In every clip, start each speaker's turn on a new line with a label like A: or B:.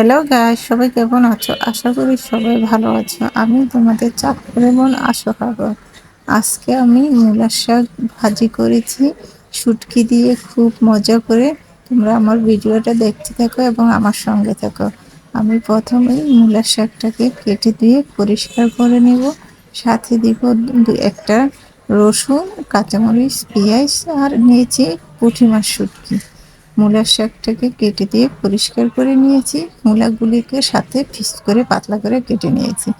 A: Hello guy সবাই কেমন আছো? আশা করি সবাই ভালো আছো। আমি তোমাদের চাঁদপুরের মন আশো খাবার আজকে আমি মূলার শাক ভাজি করেছি, শুটকি দিয়ে খুব মজা করে। তোমরা আমার ভিডিওটা দেখতে থাকো এবং আমার সঙ্গে থাকো। আমি প্রথমেই মূলার শাকটাকে কেটে দিয়ে পরিষ্কার করে নেব। সাথে দিব দু একটা রসুন, কাঁচামরিচ, পেঁয়াজ আর নিয়েছি পুঁটি মাছ শুটকি। মূলার শাকটাকে কেটে দিয়ে পরিষ্কার করে নিয়েছি। মূলাগুলিকে সাথে ফিস করে পাতলা করে কেটে নিয়েছি।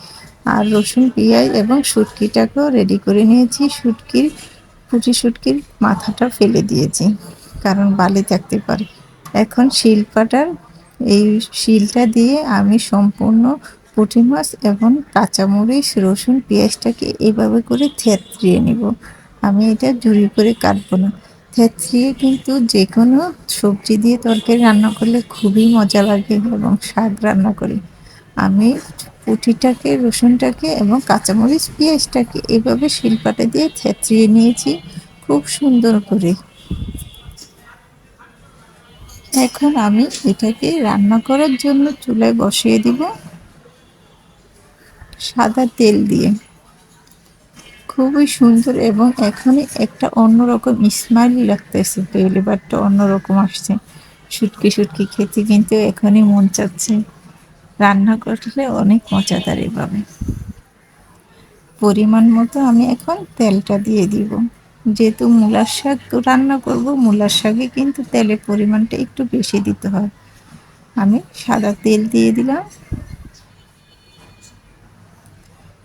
A: আর রসুন, পেঁয়াজ এবং শুটকিটাকেও রেডি করে নিয়েছি। শুটকির, পুঁটি শুটকির মাথাটা ফেলে দিয়েছি, কারণ বালি থাকতে পারে। এখন শিলপাটার এই শিলটা দিয়ে আমি সম্পূর্ণ পুঁটি মাছ এবং কাঁচামরিচ, রসুন, পেঁয়াজটাকে এভাবে করে থেতরিয়ে নিব। আমি এটা জুড়ি করে কাটবো না। থেতরিয়ে কিন্তু যে কোনো সবজি দিয়ে তরকারি রান্না করলে খুবই মজা লাগে এবং শাক রান্না করি। আমি পুঁটিটাকে, রসুনটাকে এবং কাঁচামরিচ, পেঁয়াজটাকে এভাবে শিলপাটে দিয়ে থেতরিয়ে নিয়েছি, খুব সুন্দর করে। এখন আমি এটাকে রান্না করার জন্য চুলায় বসিয়ে দিব সাদা তেল দিয়ে। খুবই সুন্দর এবং এখানে একটা অন্যরকম স্মাইল লাগতেছে ফ্লেভারটা অন্যরকম আসছে। শুটকি শুটকি খেতে কিন্তু এখনই মন চাচ্ছে। রান্না করলে অনেক মজাদার এভাবে পরিমাণ মতো আমি এখন তেলটা দিয়ে দিব। যেহেতু মূলার শাক রান্না করব, মূলার শাকে কিন্তু তেলের পরিমাণটা একটু বেশি দিতে হয়। আমি সাদা তেল দিয়ে দিলাম।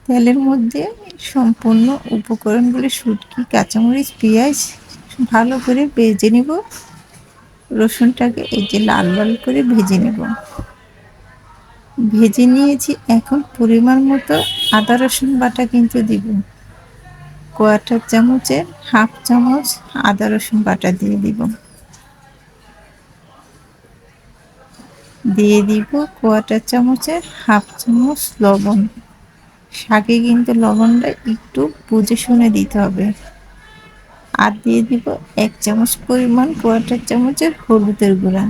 A: তেলের মধ্যে সম্পূর্ণ উপকরণগুলি শুটকি, কাঁচামরিচ, পেঁয়াজ ভালো করে ভেজে নেব। রসুনটাকে এই যে লাল লাল করে ভেজে নেব। ভেজে নিয়েছি এখন পরিমাণ মতো আদা, রসুন বাটা কিন্তু দিব। কোয়াটার চামচের হাফ চামচ আদা, রসুন বাটা দিয়ে দিব। দিয়ে দিব কোয়াটার চামচের হাফ চামচ লবণ। শাকে কিন্তু লবণটা একটু বুঝে শুনে দিতে হবে। আর দিয়ে দিব এক চামচ পরিমাণ কোয়াটার চামচের হলুদের গুঁড়া।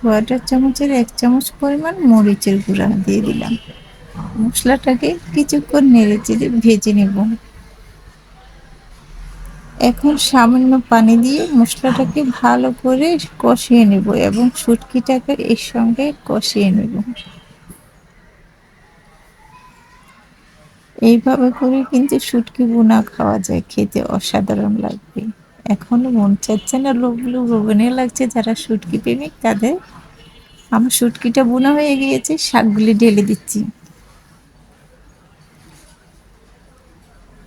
A: কোয়াটার চামচের এক চামচ পরিমাণ মরিচের গুঁড়া দিয়ে দিলাম। মশলাটাকে কিছুক্ষণ নেড়ে চেড়ে ভেজে নেব। এখন সামান্য পানি দিয়ে মশলাটাকে ভালো করে কষিয়ে নেব এবং শুটকিটাকে এর সঙ্গে কষিয়ে নেব। এইভাবে করে কিন্তু শুটকি বোনা খাওয়া যায়, খেতে অসাধারণ লাগবে। এখনও মন চাচ্ছে না লোকগুলো ভবনে লাগছে, যারা শুটকি প্রেমিক তাদের। আমার শুটকিটা বোনা হয়ে গিয়েছে, শাকগুলি ঢেলে দিচ্ছি।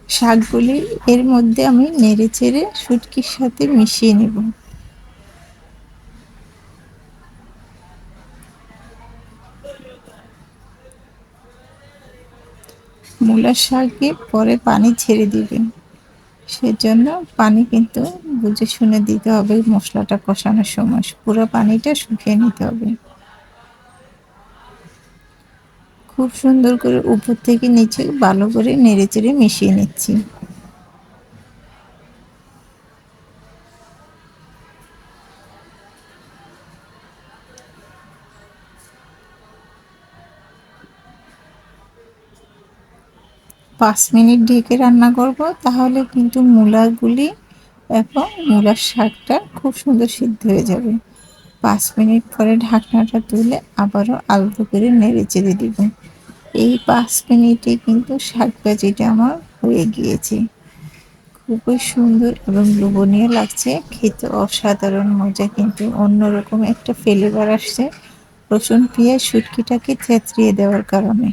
A: শাকগুলি এর মধ্যে আমি নেড়ে চেড়ে শুটকির সাথে মিশিয়ে নেব। মূলার শাকে পরে পানি ছেড়ে দিবেন সেজন্য পানি কিন্তু বুঝে শুনে দিতে হবে, মশলাটা কষানোর সময়। পুরো পানিটা শুকিয়ে নিতে হবে। খুব সুন্দর করে উপর থেকে নিচে ভালো করে নেড়ে চেড়ে মিশিয়ে নিচ্ছি। পাঁচ মিনিট ঢেকে রান্না করব, তাহলে কিন্তু মূলাগুলি এবং মূলার শাকটা খুব সুন্দর সিদ্ধ হয়ে যাবে। পাঁচ মিনিট পরে ঢাকনাটা তুলে আবারও আলতো করে নেড়ে চেড়ে দিব। এই পাঁচ মিনিটে কিন্তু শাক ভাজিটা আমার হয়ে গিয়েছে। খুবই সুন্দর এবং লোভনীয় লাগছে, খেতে অসাধারণ মজা কিন্তু অন্যরকম একটা ফ্লেভার আসছে। রসুন, পেঁয়াজ, শুটকিটাকে থেতরিয়ে দেওয়ার কারণে।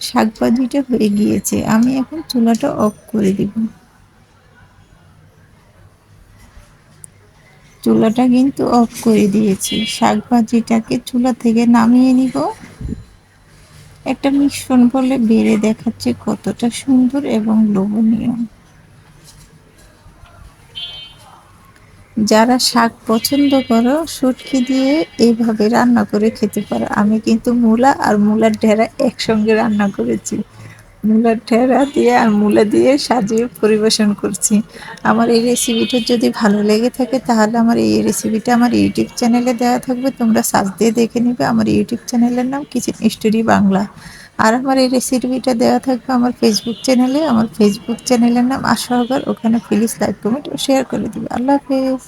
A: শাকভাজিটা হয়ে গিয়েছে, আমি এখন চুলাটা অফ করে দিব। চুলাটা কিন্তু অফ করে দিয়েছি শাকভাজিটাকে চুলা থেকে নামিয়ে নিব। একটা মিশ্রণ বলে বেড়ে দেখাচ্ছে কতটা সুন্দর এবং লোভনীয়। যারা শাক পছন্দ করো সুটকি দিয়ে এইভাবে রান্না করে খেতে পারো। আমি কিন্তু মূলা আর মূলার ঢেরা একসঙ্গে রান্না করেছি। মূলার ঠেরা দিয়ে আর মূলা দিয়ে সাজিয়ে পরিবেশন করছি। আমার এই রেসিপিটা যদি ভালো লেগে থাকে, তাহলে আমার এই রেসিপিটা আমার ইউটিউব চ্যানেলে দেওয়া থাকবে। তোমরা সার্চ দিয়ে দেখে নিবে। আমার ইউটিউব চ্যানেলের নাম কিচেন স্টোরি বাংলা। আর আমার এই রেসিপিটা দেওয়া থাকবে আমার ফেসবুক চ্যানেলে আমার ফেসবুক চ্যানেলের নাম আশা ওখানে প্লিজ লাইক কমেন্ট ও শেয়ার করে দিবে। আল্লাহ হাফেজ।